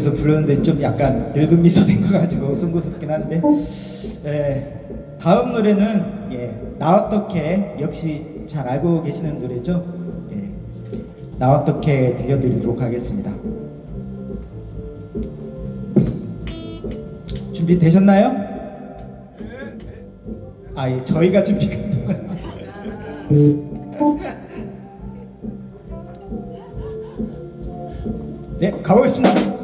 미소 불렀는데 좀 약간 늙은 미소 된 거 가지고 송구스럽긴 한데 예, 다음 노래는 예, 나 어떻게 역시 잘 알고 계시는 노래죠 예, 나 어떻게 들려드리도록 하겠습니다 준비되셨나요? 아 예, 저희가 준비가 네, 가보겠습니다.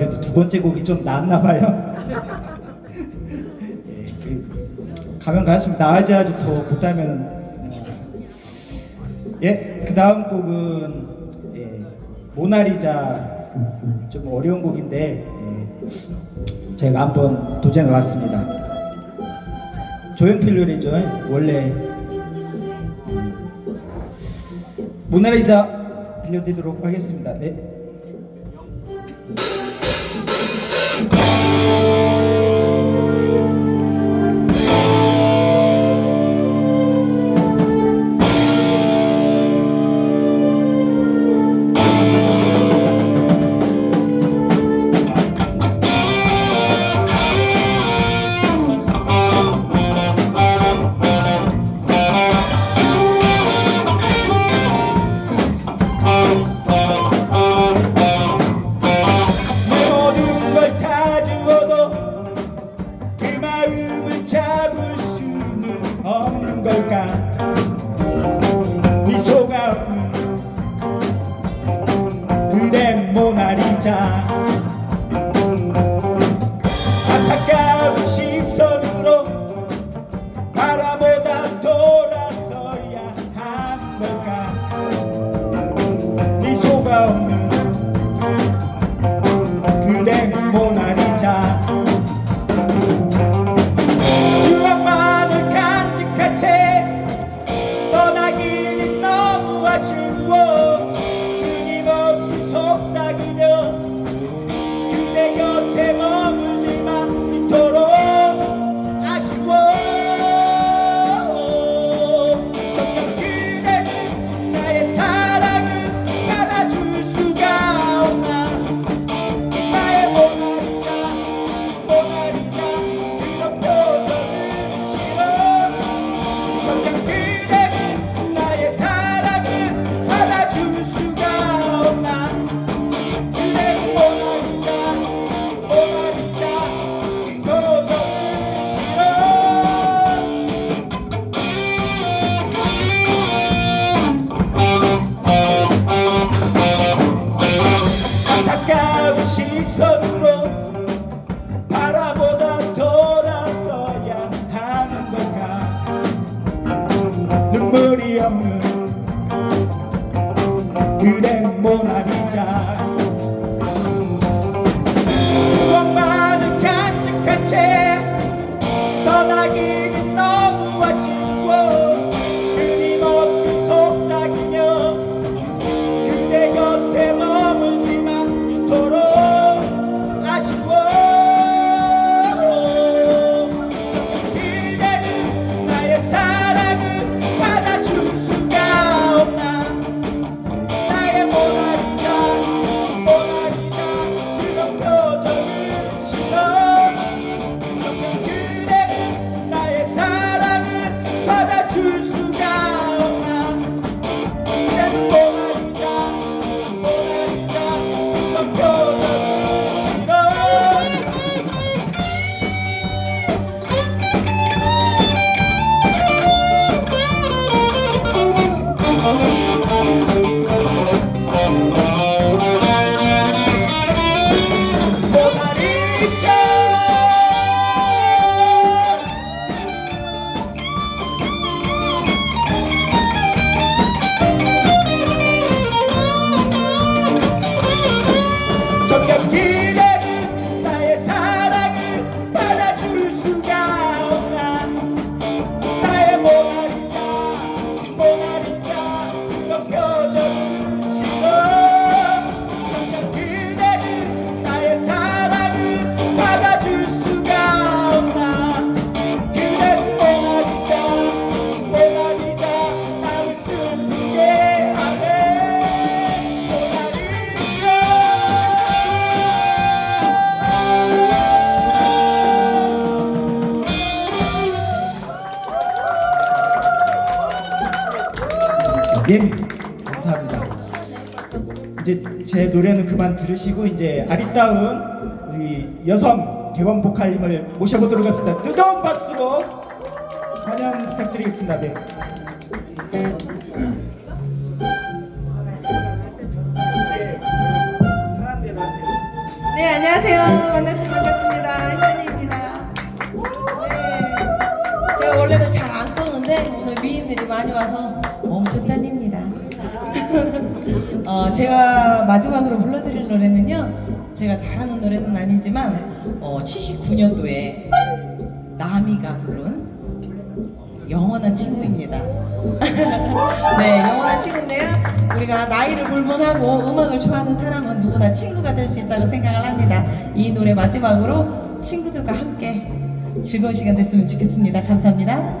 그래도 두 번째 곡이 좀 낫나 봐요. 예, 그, 가면 갈수록 나아져야지 더 못하면. 어. 예, 그 다음 곡은 예, 모나리자 좀 어려운 곡인데 예, 제가 한번 도전해 봤습니다. 조용필 노래죠. 원래 모나리자 들려드리도록 하겠습니다. 네. I'm. 제 노래는 그만 들으시고 이제 아리따운 우리 여성 개원 보컬님을 모셔보도록 합시다. 뜨거운 박수로 환영 부탁드리겠습니다. 네. 네, 안녕하세요. 만나서 반갑습니다. 현입니다. 네. 제가 원래도 잘 안 떠는데 오늘 미인들이 많이 와서 어, 제가 마지막으로 불러드릴 노래는요. 제가 잘하는 노래는 아니지만 어, 79년도에 나미가 부른 영원한 친구입니다. 네, 영원한 친구인데요. 우리가 나이를 불문하고 음악을 좋아하는 사람은 누구나 친구가 될 수 있다고 생각을 합니다. 이 노래 마지막으로 친구들과 함께 즐거운 시간 됐으면 좋겠습니다. 감사합니다.